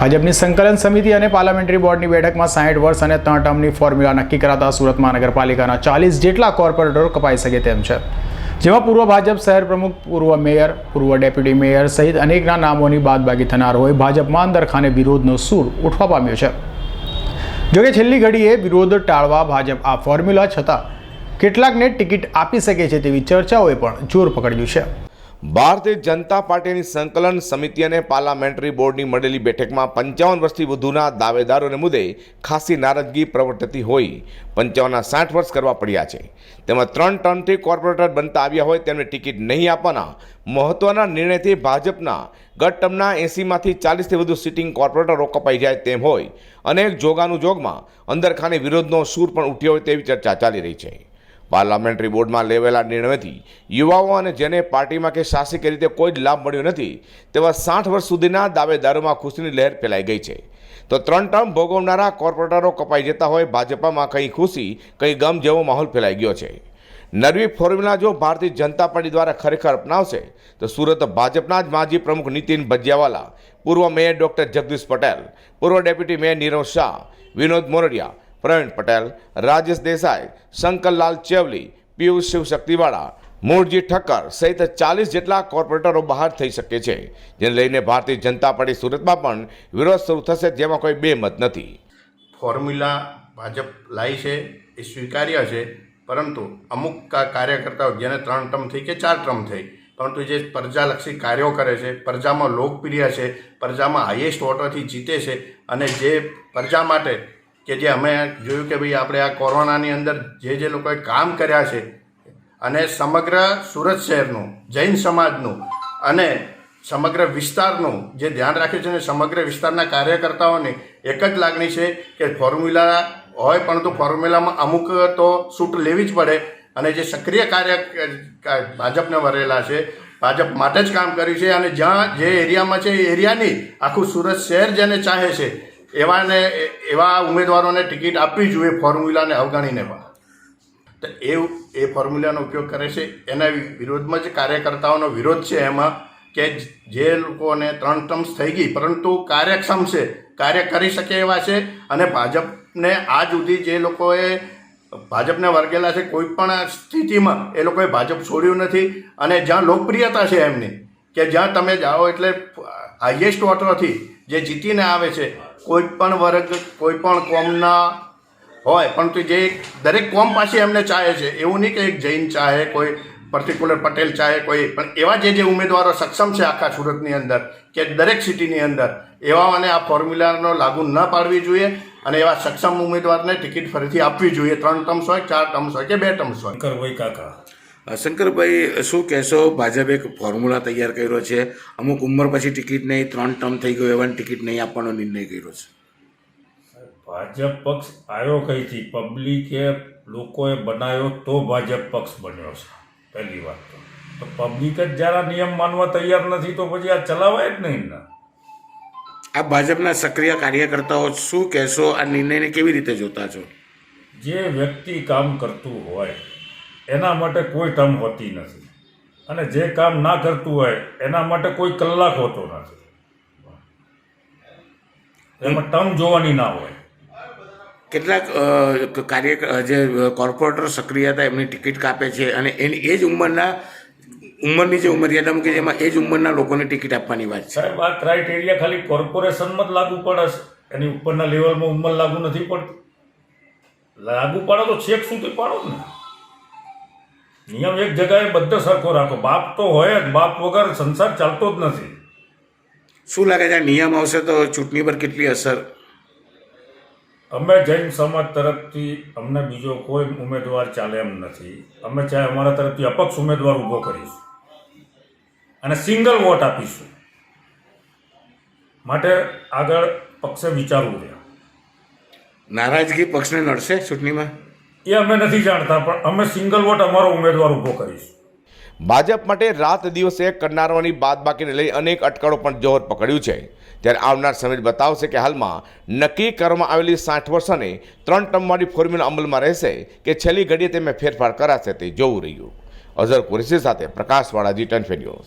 ભાજપની સંકલન સમિતિ અને પાર્લામેન્ટરી બોર્ડની બેઠકમાં સાઠ વર્ષ અને ત્રણ ટર્મની ફોર્મ્યુલા નક્કી કરાતા સુરત મહાનગરપાલિકાના ચાલીસ જેટલા કોર્પોરેટરો કપાઈ શકે તેમ છે. જેમાં પૂર્વ ભાજપ શહેર પ્રમુખ, પૂર્વ મેયર, પૂર્વ ડેપ્યુટી મેયર સહિત અનેકના નામોની બાદબાકી થનાર હોય ભાજપમાં અંદરખાને વિરોધનો સૂર ઉઠવા પામ્યો છે. જોકે છેલ્લી ઘડીએ વિરોધ ટાળવા ભાજપ આ ફોર્મ્યુલા છતાં કેટલાકને ટિકિટ આપી શકે છે તેવી ચર્ચાઓએ પણ જોર પકડ્યું છે. ભારતીય જનતા પાર્ટીની સંકલન સમિતિ અને પાર્લામેન્ટરી બોર્ડની મળેલી બેઠકમાં પંચાવન વર્ષથી વધુના દાવેદારોને મુદ્દે ખાસી નારાજગી પ્રવર્તતી હોય. પંચાવનના સાઠ વર્ષ કરવા પડ્યા છે. તેમાં ત્રણ ટર્મથી કોર્પોરેટર બનતા આવ્યા હોય તેમને ટિકિટ નહીં આપવાના મહત્વના નિર્ણયથી ભાજપના ગત ટર્મના એંસીમાંથી ચાલીસથી વધુ સિટિંગ કોર્પોરેટરો કપાઈ જાય તેમ હોય. અનેક જોગાનું જોગમાં અંદરખાને વિરોધનો સૂર પણ ઉઠ્યો હોય તેવી ચર્ચા ચાલી રહી છે. પાર્લામેન્ટરી બોર્ડમાં લેવેલા નિર્ણયથી યુવાઓ અને જેને પાર્ટીમાં કે શાસિક રીતે કોઈ જ લાભ મળ્યો નથી, તેવા સાઠ વર્ષ સુધીના દાવેદારોમાં ખુશીની લહેર ફેલાઈ ગઈ છે. તો ત્રણ ટર્મ ભોગવનારા કોર્પોરેટરો કપાઈ જતા હોય, ભાજપામાં કંઈ ખુશી, કંઈ ગમ જેવો માહોલ ફેલાઈ ગયો છે. નરવી ફોર્મ્યુલા જો ભારતીય જનતા પાર્ટી દ્વારા ખરેખર અપનાવશે, તો સુરત ભાજપના જ માજી પ્રમુખ નીતિન ભજિયાવાલા, પૂર્વ મેયર ડૉક્ટર જગદીશ પટેલ, પૂર્વ ડેપ્યુટી મેયર નીરવ શાહ, વિનોદ મોરડિયા પ્રવીણ પટેલ, રાજેશ દેસાઈ, શંકરલાલ ચેવલી, પિયુષ શિવશક્તિવાળા મૂળજી ઠક્કર સહિત ચાલીસ જેટલા કોર્પોરેટરો બહાર થઈ શકે છે, જેને લઈને ભારતીય જનતા પાર્ટી સુરતમાં પણ વિરોધ શરૂ થશે જેમાં કોઈ બે મત નથી. ફોર્મ્યુલા ભાજપ લાવી છે, એ સ્વીકાર્ય છે, પરંતુ અમુક કાર્યકર્તાઓ, જેને ત્રણ ટર્મ થઈ કે ચાર ટર્મ થઈ, પરંતુ જે પ્રજાલક્ષી કાર્યો કરે છે, પ્રજામાં લોકપ્રિય છે, પ્રજામાં હાઈએસ્ટ વોટરથી જીતે છે, અને જે પ્રજા માટે કે જે અમે જોયું કે ભાઈ આપણે આ કોરોનાની અંદર જે જે લોકોએ કામ કર્યા છે અને સમગ્ર સુરત શહેરનું, જૈન સમાજનું અને સમગ્ર વિસ્તારનું જે ધ્યાન રાખ્યું છે ને સમગ્ર વિસ્તારના કાર્યકર્તાઓની એક જ લાગણી છે કે ફોર્મ્યુલા હોય પરંતુ ફોર્મ્યુલામાં અમુક તો છૂટ લેવી જ પડે અને જે સક્રિય કાર્ય ભાજપને વરેલા છે, ભાજપ માટે જ કામ કર્યું છે અને જ્યાં જે એરિયામાં છે એ એરિયાની આખું સુરત શહેર જેને ચાહે છે એવાને, એવા ઉમેદવારોને ટિકિટ આપવી જોઈએ ફોર્મ્યુલાને અવગણીને પણ. તો એ એ ફોર્મ્યુલાનો ઉપયોગ કરે છે. એના વિરોધમાં જે કાર્યકર્તાઓનો વિરોધ છે એમાં કે જે લોકોને ત્રણ ટર્મ્સ થઈ ગઈ, પરંતુ કાર્યક્ષમ છે, કાર્ય કરી શકે એવા છે અને ભાજપને આ સુધી જે લોકોએ, ભાજપને વર્ગેલા છે, કોઈ પણ સ્થિતિમાં એ લોકોએ ભાજપ છોડ્યું નથી. અને જ્યાં લોકપ્રિયતા છે એમની, કે જ્યાં તમે જાઓ એટલે હાઈએસ્ટ વોટરથી જે જીતીને આવે છે કોઈ પણ વર્ગ કોઈ પણ કોમના હોય, પરંતુ જે દરેક કોમ પાસે એમને ચાહે છે, એવું નહીં કે એક જૈન ચાહે, કોઈ પર્ટિક્યુલર પટેલ ચાહે, કોઈ, પણ એવા જે જે ઉમેદવારો સક્ષમ છે આખા સુરતની અંદર કે દરેક સિટીની અંદર એવાને આ ફોર્મ્યુલાનો લાગુ ન પાડવી જોઈએ અને એવા સક્ષમ ઉમેદવારને ટિકિટ ફરીથી આપવી જોઈએ. ત્રણ ટર્મ્સ હોય, ચાર ટર્મ્સ હોય કે બે ટર્મ્સ હોય. કરવો કાકા. શંકરભાઈ શું કહેશો? ભાજપે એક ફોર્મ્યુલા તૈયાર કર્યો છે. અમુક ઉંમર પછી ટિકિટ નહીં ત્રણ ટર્મ થઈ ગયો એવાની ટિકિટ નહીં આપવાનો નિર્ણય કર્યો છે. ભાજપ પક્ષ આવ્યો કઈથી? પબ્લિકે લોકોએ બનાવ્યો તો ભાજપ પક્ષ બન્યો છે. પહેલી વાત તો. તો પબ્લિક જ જ્યારે નિયમ માનવા તૈયાર નથી તો પછી આ ચલાવાય જ નહીં ને. આ ભાજપના સક્રિય કાર્યકર્તાઓ શું કહેશો? આ નિર્ણયને કેવી રીતે જોતા છો? જે વ્યક્તિ કામ કરતું હોય એના માટે કોઈ ટર્મ હોતી નથી. અને જે કામ ના કરતું હોય એના માટે કોઈ કલાક હોતો નથી. એમાં ટર્મ જોવાની ના હોય. કેટલાક કાર્ય જે કોર્પોરેટર સક્રિય હતા એમની ટિકિટ કાપે છે અને એની એ જ ઉંમરના ઉંમરની જે મર્યાદા મૂકી છે એમાં એ જ ઉંમરના લોકોને ટિકિટ આપવાની વાત છે. સાહેબ આ ક્રાઇટેરિયા ખાલી કોર્પોરેશનમાં જ લાગુ પડે છે. એની ઉપરના લેવલમાં ઉંમર લાગુ નથી પડતી. લાગુ પાડો તો છેક સુધી પાડો ને. નિયમ એક જગ્યાએ બધો સરખો રાખો. બાપ તો હોય જ બાપ વગર સંસાર ચાલતો જ નથી. શું લાગે છે નિયમ આવશે તો ચૂંટણી પર કેટલી અસર? અમે જૈન સમાજ તરફથી અમને બીજો કોઈ ઉમેદવાર ચાલે એમ નથી. અમે ચાહે અમારા તરફથી અપક્ષ ઉમેદવાર ઊભો કરીશું. અને સિંગલ વોટ આપીશું. માટે આગળ પક્ષે વિચારવું છે. નારાજગી પક્ષને નડશે ચૂંટણીમાં? એ અમે નથી જાણતા, પણ અમે સિંગલ વોટ અમારો ઉમેદવાર ઊભો કરીશું. ભાજપ માટે રાત દિવસે કરનારાઓની બાદબાકીને લઈ અનેક અટકળો પણ જોર પકડ્યું છે. ત્યારે આવનાર સમય બતાવશે કે હાલમાં નક્કી કરવામાં આવેલી સાઠ વર્ષોને ત્રણ ટર્મવાળી ફોર્મ્યુલા અમલમાં રહેશે કે છેલ્લી ઘડીએ તેમાં ફેરફાર કરાશે તે જોવું રહ્યું. અઝર કુરેશી સાથે પ્રકાશવાળા જી ટેન ન્યૂઝ.